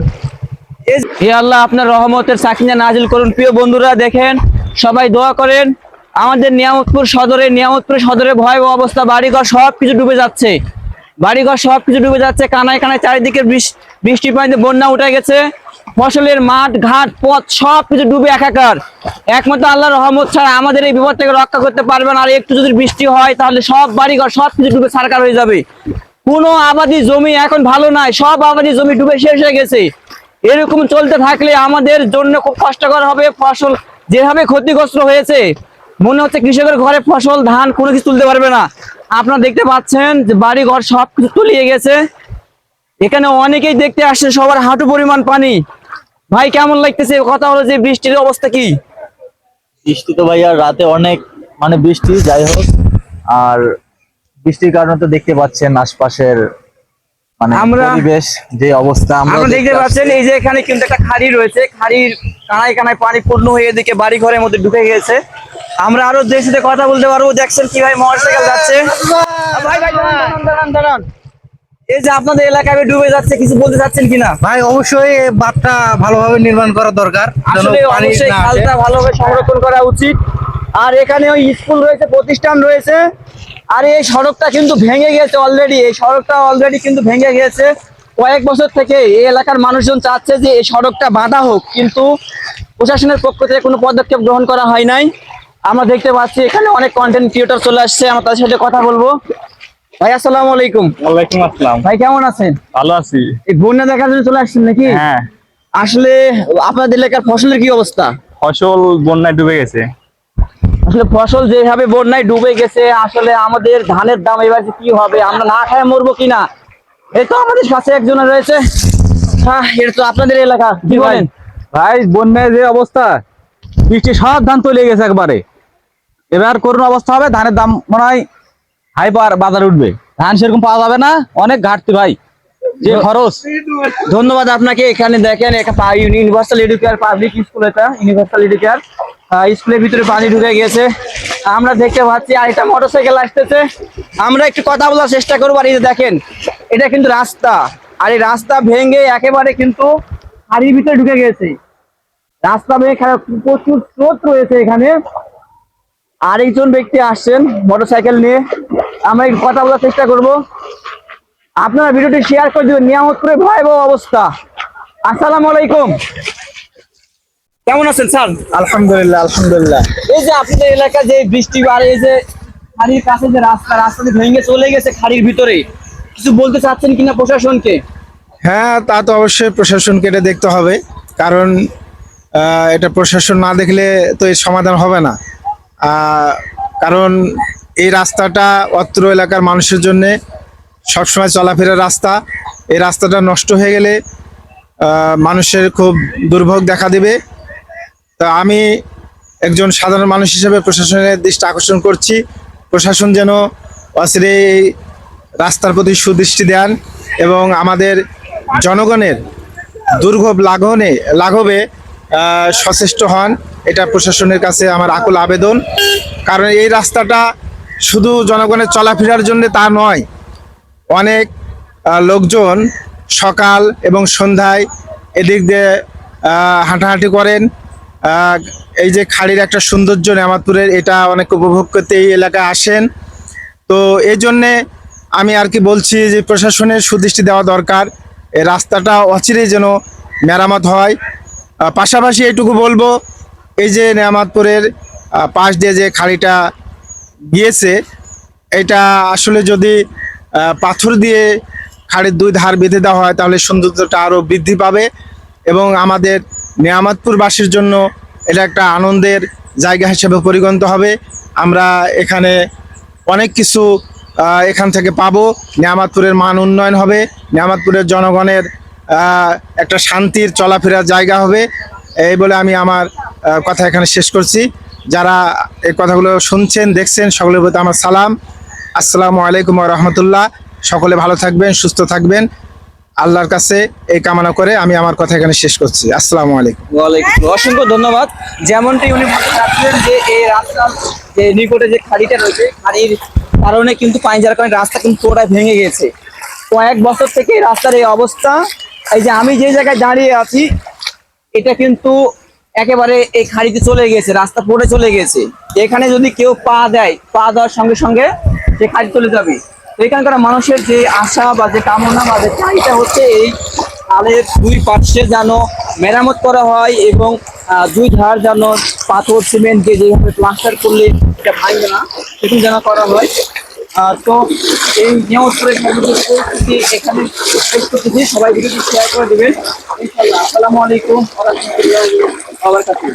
দাঁড়ান হে আল্লাহ, আপনার রহমতের সাকিনা নাজিল করুন। প্রিয় বন্ধুরা, দেখেন, সবাই দোয়া করেন। আমাদের নিয়ামতপুর সদরে নিয়ামতপুর সদরে ভয়াবহ অবস্থা। বাড়িঘর সব কিছু ডুবে যাচ্ছে। বাড়িঘর সব কিছু ডুবে যাচ্ছে। কানায় কানায় চারিদিকে বৃষ- বৃষ্টি পানিতে বন্যা উঠে গেছে। ফসলের মাঠ, ঘাট, পথ সব কিছু ডুবে একাকার। একমাত্র আল্লাহর রহমত ছাড়া আমাদের এই বিপদ থেকে রক্ষা করতে পারবেন আর একটু যদি বৃষ্টি হয়, তাহলে সব বাড়িঘর সব কিছু ডুবে সারকার হয়ে যাবে। কোনো আবাদি জমি এখন ভালো নাই, সব আবাদি জমি ডুবে শেষ হয়ে গেছে। এরকম চলতে থাকলে আমাদের জন্য খুব কষ্টকর হবে ফসল যেভাবে ক্ষতিগ্রস্ত হয়েছে। মনে হচ্ছে কৃষকের ঘরে ফসল, ধান কোনো কিছু তুলতে পারবে না। আপনারা দেখতে পাচ্ছেন যে বাড়ি ঘর সব কিছু তলিয়ে গেছে। এখানে অনেকেই দেখতে আসছে সবার হাঁটু পরিমাণ পানি। ভাই, কেমন লাগতেছে? কথা হলো যে বৃষ্টির অবস্থা কি? বৃষ্টি তো ভাই আর রাতে অনেক মানে বৃষ্টি, যাই হোক। আর বৃষ্টির কারণে তো দেখতে পাচ্ছেন আশপাশের মানে আমরা- পরিবেশ যে অবস্থা আমরা দেখতে পাচ্ছেন এই যে এখানে কিন্তু একটা খাড়ি রয়েছে খাড়ির কানায় কানায় পানি পূর্ণ হয়ে এদিকে বাড়ি ঘরের মধ্যে ঢুকে গেছে। আমরা আরও যে সাথে কথা বলতে পারব দেখছেন কি ভাই মোটরসাইকেল যাচ্ছে। ভাই ভাই দাঁড়ান, দাঁড়ান, দাঁড়ান, দাঁড়ান। এই যে আপনাদের এলাকায় ডুবে যাচ্ছে কিছু বলতে চাচ্ছেন কিনা? ভাই অবশ্যই বাঁধটা ভালোভাবে নির্মাণ করা দরকার যেন আসলে অবশ্যই খালটা ভালোভাবে সংরক্ষণ করা উচিত। আর এখানে ওই স্কুল রয়েছে প্রতিষ্ঠান রয়েছে। আর এই সড়কটা কিন্তু ভেঙে গেছে অলরেডি এই সড়কটা অলরেডি কিন্তু ভেঙে গেছে। কয়েক বছর থেকে এই এলাকার মানুষজন চাচ্ছে যে এই সড়কটা বাঁধা হোক কিন্তু প্রশাসনের পক্ষ থেকে কোনো পদক্ষেপ গ্রহণ করা হয় নাই। আমরা দেখতে পাচ্ছি এখানে অনেক কন্টেন্ট ক্রিয়েটর চলে আসছে আমরা তাদের সাথে কথা বলব। ভাই আসসালামু আলাইকুম। ওয়ালাইকুম আসসালাম। ভাই কেমন আছেন? ভালো আছি। এই বন্যা দেখার জন্য চলে আসছেন নাকি? হ্যাঁ। আসলে আপনাদের এলাকার ফসলের কি অবস্থা? ফসল বন্যায় ডুবে গেছে। আসলে ফসল যেভাবে বন্যায় ডুবে গেছে আসলে আমাদের ধানের দাম এবার কি হবে আমরা না খায় মরবো কিনা? এই তো আমাদের কাছে একজন রয়েছে। হ্যাঁ এটা তো আপনাদের এলাকা। কি বলেন? ভাই বন্যায় যে অবস্থা বৃষ্টি সব ধান তলে গেছে একবারে। এবার করুন অবস্থা হবে ধানের দাম মনে হয় হাই পার বাজারে উঠবে। ধান সেরকম পাওয়া যাবে না অনেক ঘাটতি ভাই। যে খরচ। ধন্যবাদ আপনাকে এখানে দেখেন একটা ইউনিভার্সাল এডুকেয়ার পাবলিক স্কুল এটা ইউনিভার্সাল এডুকেয়ার। স্কুলের ভিতরে পানি ঢুকে গেছে। আমরা দেখতে পাচ্ছি আর একটা মোটরসাইকেল আসতেছে। আমরা একটু কথা বলার চেষ্টা করব, আর দেখেন, এটা কিন্তু রাস্তা। আর এই রাস্তা ভেঙে একেবারে কিন্তু হাড়ির ভিতরে ঢুকে গেছে। রাস্তা ভেঙে প্রচুর স্রোত রয়েছে এখানে। আরেকজন ব্যক্তি আসছেন মোটরসাইকেল নিয়ে। আমরা একটু কথা বলার চেষ্টা করব। আপনারা ভিডিওটি শেয়ার করে দিবেন। করে ভয়াবহ অবস্থা। আসসালামু আলাইকুম। কেমন আছেন স্যার? আলহামদুলিল্লাহ আলহামদুলিল্লাহ। এই যে আপনাদের এলাকা যে বৃষ্টি আর এই যে খাড়ির কাছে যে রাস্তা রাস্তা ভেঙে চলে গেছে খাড়ির ভিতরে কিছু বলতে চাচ্ছেন কিনা প্রশাসনকে? হ্যাঁ তা তো অবশ্যই প্রশাসনকে এটা দেখতে হবে কারণ এটা প্রশাসন না দেখলে তো এর সমাধান হবে না। কারণ এই রাস্তাটা অত্র এলাকার মানুষের জন্যে সবসময় চলাফেরার রাস্তা এই রাস্তাটা নষ্ট হয়ে গেলে মানুষের খুব দুর্ভোগ দেখা দেবে। তা আমি একজন সাধারণ মানুষ হিসেবে প্রশাসনের দৃষ্টি আকর্ষণ করছি। প্রশাসন যেন অচিরে রাস্তার প্রতি সুদৃষ্টি দেন এবং আমাদের জনগণের দুর্ভোগ লাঘনে, লাঘবে সচেষ্ট হন। এটা প্রশাসনের কাছে আমার আকুল আবেদন। কারণ এই রাস্তাটা শুধু জনগণের চলাফেরার জন্য তা নয়, অনেক লোকজন সকাল এবং সন্ধ্যায় এদিক দিয়ে হাঁটাহাঁটি করেন। এই যে খাড়ির একটা সৌন্দর্য নেমাতপুরের এটা অনেক উপভোগ করতে এই এলাকায় আসেন। তো এই জন্যে আমি আর কি বলছি যে প্রশাসনের সুদৃষ্টি দেওয়া দরকার। এই রাস্তাটা অচিরেই যেন মেরামত হয়। পাশাপাশি এইটুকু বলব এই যে নেয়ামাতপুরের আহ, পাশ দিয়ে যে খাড়িটা গিয়েছে এটা আসলে যদি পাথর দিয়ে খাড়ির দুই ধার বেঁধে দেওয়া হয় তাহলে সৌন্দর্যটা আরও বৃদ্ধি পাবে এবং আমাদের নিয়ামতপুরবাসীর জন্য এটা একটা আনন্দের জায়গা হিসেবে পরিগণিত হবে। আমরা এখানে অনেক কিছু এখান থেকে পাবো। নিয়ামতপুরের মান উন্নয়ন হবে। নিয়ামতপুরের জনগণের একটা শান্তির চলাফেরার জায়গা হবে। এই বলে আমি আমার কথা এখানে শেষ করছি। যারা এই কথাগুলো শুনছেন, দেখছেন, সকলের প্রতি আমার সালাম। আসসালামু আলাইকুম রহমতুল্লাহ। সকলে ভালো থাকবেন, সুস্থ থাকবেন। আল্লাহর কাছে এই কামনা করে আমি আমার কথা এখানে শেষ করছি। আসসালামু আলাইকুম। ওয়ালাইকুম অসংখ্য ধন্যবাদ। যেমনটি উনি চাচ্ছিলেন যে এই রাস্তা, যে নিকটে যে খাড়িটা রয়েছে, খাড়ির কারণে কিন্তু পানি যাওয়ার কারণে রাস্তা কিন্তু পুরোটাই ভেঙে গেছে। কয়েক বছর থেকে রাস্তার এই অবস্থা, এই যে আমি যে জায়গায় দাঁড়িয়ে আছি, এটা কিন্তু একেবারে এই খাড়িতে চলে গেছে, রাস্তা পড়ে চলে গেছে। এখানে যদি কেউ পা দেয়, পা দেওয়ার সঙ্গে সঙ্গে সে খাড়ি চলে যাবে। এখানকার মানুষের যে আশা বা যে কামনা বা যে চাহিদা হচ্ছে এই খালের দুই পার্শ্বে যেন মেরামত করা হয় এবং দুই ধার যেন পাথর, সিমেন্ট দিয়ে যেভাবে প্লাস্টার করলে এটা ভাঙবে না সেটি যেন করা হয়। তো এই নিয়মপুরের পরিস্থিতি এখানে পরিস্থিতি সবাই ভিডিওটি শেয়ার করে দেবেন। ইনশাআল্লাহ। আসসালামু আলাইকুম। ওয়া বারাকাতুহু